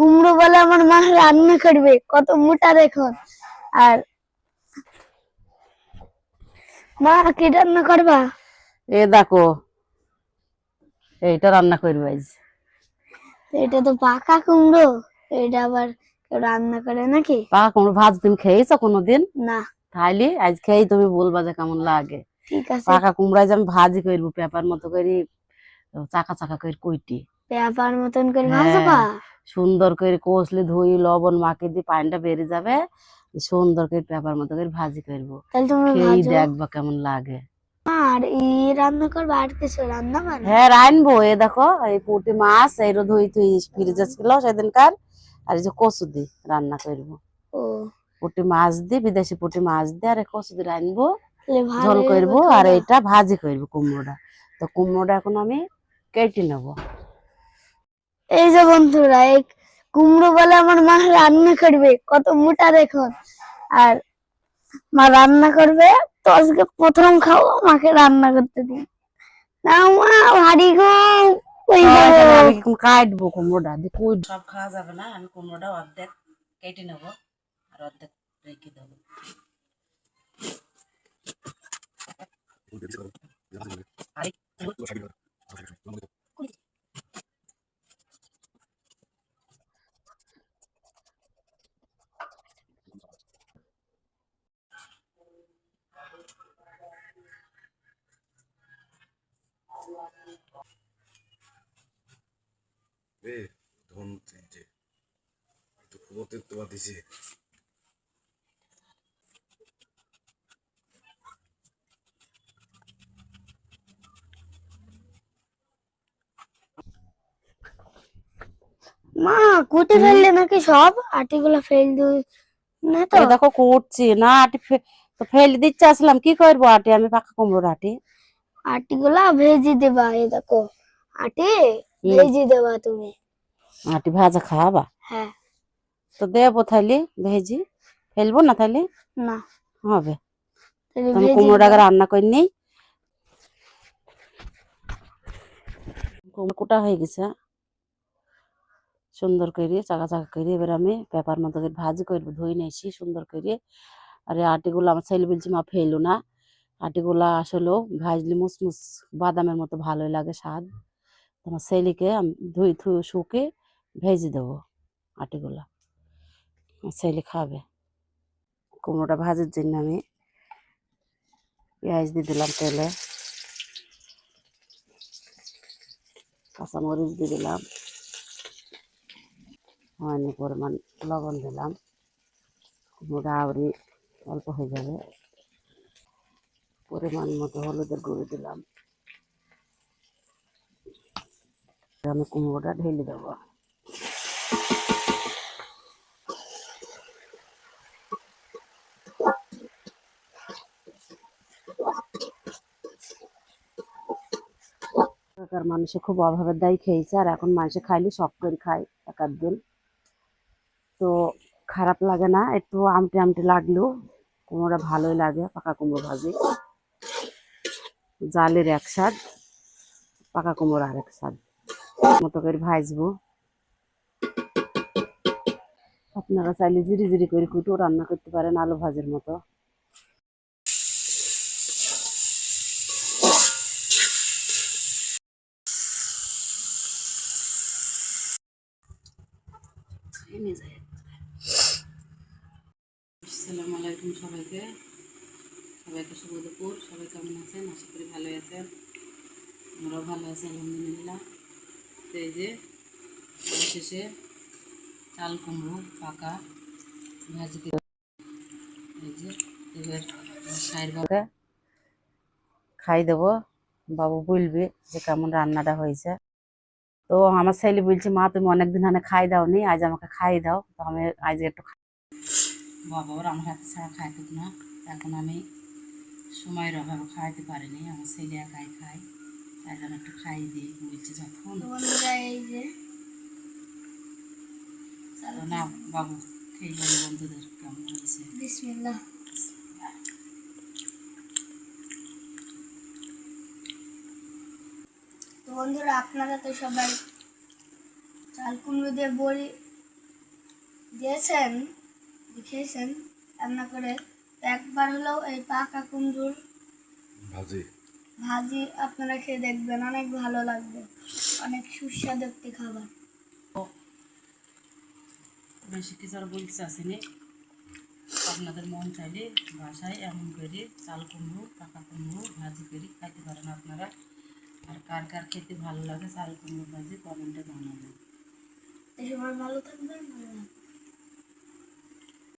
কুমড়ো বলে আমার মা রান্না করবে কত মোটা দেখুন। আর মা কি রান্না করবা? এ দেখো এইটা রান্না করব আজ। এটা তো পাকা কুমড়ো এটা আবার রান্না করে নাকি? পাকা কুমড়ো ভাজ তুমি খেয়েছো কোনোদিন? না। খাইলি আজ খেয়েই তুমি বলবা যে কেমন লাগে। ঠিক আছে। পাকা কুমড়া যে আমি ভাজি করব পেপার মতো করে চাকা চাকা করে কইটি। পেঁয়াপার মতন করে হ্যাঁ। ভাজবা? সুন্দর করে কষলে ধুই লবণ মাখি দিয়ে পানিটা বেরিয়ে যাবে সুন্দর করে পেপার মতো করে ভাজি করব। দেখবা কেমন লাগে। আর ই রান্না করবা আর কিছু রান্না মানে হ্যাঁ রানবো এ দেখো এই পুঁটি মাছ এই ধুই তুই ফ্রিজে ছিল সেদিনকার আর এই যে কচু দি রান্না করব। পুঁটি মাছ দি বিদেশি পুঁটি মাছ দি আর এই কচু দি রানবো ঝোল করব আর এটা ভাজি করব কুমড়োটা। তো কুমড়োটা এখন আমি কেটে নেব। এই যে বন্ধুরা এই কুমড়ো বলে আমার মা রান্না করবে কত মোটা দেখুন। আর মা রান্না করবে তো আজকে প্রথম খাব মাকে রান্না করতে দিন না মা ভারী গো ওই দেবো। কাটবো কুমড়োটা সব খাওয়া যাবে না আমি কুমড়োটা অর্ধেক কেটে নেব আর অর্ধেক রেখে দেবো। রে ধন তিনটে। একটু খবর দেখতে পাঠিয়েছি মা কুটে ফেললে নাকি সব? আটিগুলো ফেল দিই না তো। দেখো কুটছি না আটি ফেলে দিচ্ছে আসলাম। কি করব আটি? আমি পাকা কুমড়োর আটি। আটিগুলা ভেজে দেবা এই দেখো। আটি। ভেজে দেবা তুমি। আটি ভাজা খাওয়াবা? হ্যাঁ। তো দেবো তাহলে ভেজি। ফেলব না তাহলে না। হবে। ভেজে কুমড়োটাকে। রান্না করে নিই। কুমড়ো কোটা হয়ে গেছে। সুন্দর করে চাকা চাকা করে এবার আমি পেপার মতো করে ভাজি করব ধুই নিয়েছি সুন্দর করে। আর আটিগুলো আমার ছেলে বলছি মা ফেলো না। আটিগুলা আসলেও ভাজলে মুসমুস, বাদামের মতো ভালোই লাগে স্বাদ। তোমার ছেলেকে আমি ধুই ধুই শুকে ভেজে দেবো আটিগুলা। ছেলে খাবে। কুমড়োটা ভাজার জন্য আমি পেঁয়াজ দিয়ে দিলাম তেলে। কাঁচামরিচ দিয়ে দিলাম। সামান্য পরিমাণ লবণ দিলাম। কুমড়োটা আবরি অল্প হয়ে যাবে। পরিমাণ মতো হলুদের গুঁড়ো দিলাম। আমি কুমড়োটা ঢেলে দেবো। এলাকার মানুষে খুব অভাবের দায়ী খেয়েছে, আর এখন মানুষে খাইলে সব করে খায় এক আধ দিন তো খারাপ লাগে না, একটু আমটি আমটি লাগলেও কুমড়োটা ভালোই লাগে, পাকা কুমড়ো ভাজি। জালের এক স্বাদ, পাকা কুমড়ো আর এক স্বাদ। মতো করে ভাজবো। আপনারা চাইলে জিরি জিরি করে কুটো রান্না করতে পারেন আলু ভাজির মতো। আসসালামু আলাইকুম সবাইকে। সবাইকে শুভ দুপুর সবাই কেমন আছেন? আশা করি ভালোই আছেন। আমরাও ভালো আছি আলহামদুলিল্লাহ। তো এই যে শেষে চাল কুমড়ো পাকা ভাজি এই যে এবার সাইড বাবা খাই দেবো। বাবু বলবে যে কেমন রান্নাটা হয়েছে। তো আমার ছেলে বলছে মা তুমি অনেকদিন হানে খাই দাও নি আজ আমাকে খাই দাও। তো আমি আজ একটু খাই বাবা ওরা আমার হাতে ছাড়া খাইতে না। এখন আমি সময়ের অভাবে খাইতে পারিনি আমার ছেলে একাই খায় তাই জন্য একটু খাই দিই বলছে যখন। না বাবু খেয়ে বলে বন্ধুদের কেমন হয়েছে? বিসমিল্লাহ। তো বন্ধুরা আপনারা তো সবাই চাল কুমড়ো দিয়ে বড়ি দিয়েছেন খেয়েছেন রান্না করে একবার হলেও এই পাকা কুমড়োর ভাজি। ভাজি আপনারা খেয়ে দেখবেন অনেক ভালো লাগবে। অনেক সুস্বাদু একটি খাবার। বেশি কিছু আর বলতে আসেনি আপনাদের মন চাইলে বাসায় এমন করে চাল কুমড়ো পাকা কুমড়ো ভাজি করে খাইতে পারেন আপনারা। আর কার কার খেতে ভালো লাগে চাল কুমড়ো ভাজি কমেন্টে জানাবেন। এই সবাই ভালো থাকবেন ভালো থাকবেন।